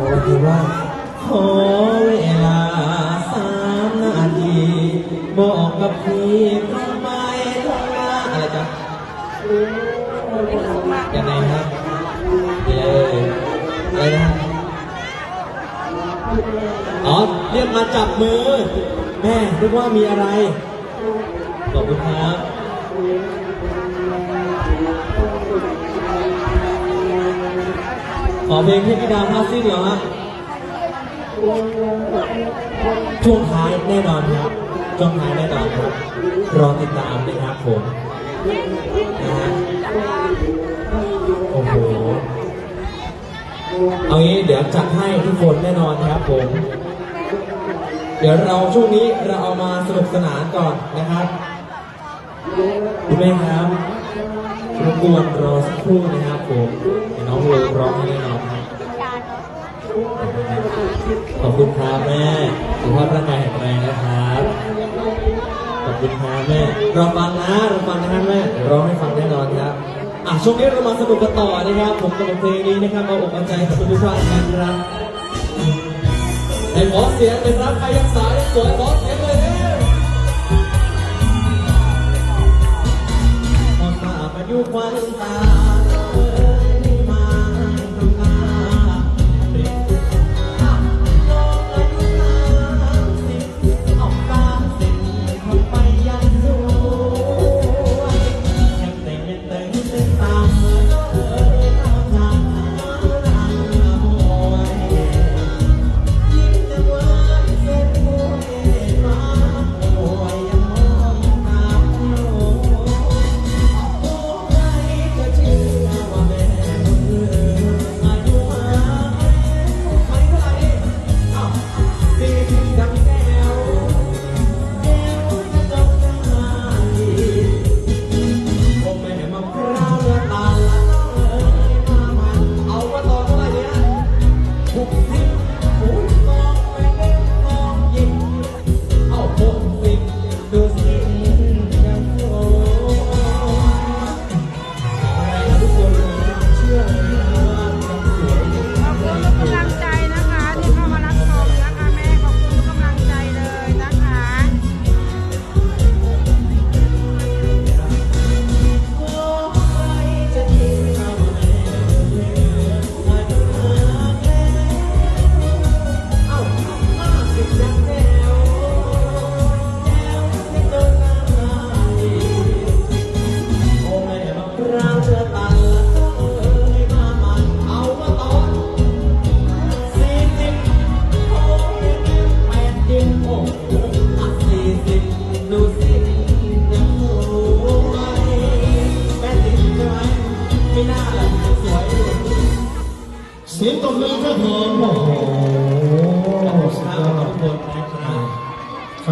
บอกว่ว่าขอเวลาสามนาที บอกกับพี่ทำไมทำไมอะไรจ๊ะยังไงครับเอออะไรนะอ๋อเรียกมาจับมือ แม่นึกว่ามีอะไรขอบคุณครับ ขอเพลงให้พี่ดาพาซิ่งเหรอฮะช่วงท้ายแน่นอนครับช่วงท้ายแน่นอนครับรอติดตามนะครับผมนะฮะโอ้โหเอางี้เดี๋ยวจัดให้ทุกคนแน่นอนครับผม เดี๋ยวเราช่วงนี้เราเอามาสนุกสนานก่อนนะครับคุณแม่ครับ รบกวนรอสักครู่นะครับผมเดี๋ยวน้องโรร้องให้แน่นอนครับขอบคุณครับแม่สุขภาพร่างกายแข็งแรงนะครับ ขอบคุณครับแม่รอฟังนะรอฟังนะครับแม่เดี๋ยวร้องให้ฟังแน่นอนครับอะช่วงนี้เรามาสนุกกันต่อนะครับ ผมกับบทเพลงนี้นะครับเอาอกเอาใจกับทุกท่านนะครับให้ขอเสียงเลยครับใครยังสายสวยขอเสียงเลย เสียงตบมือครับผมโอ้โห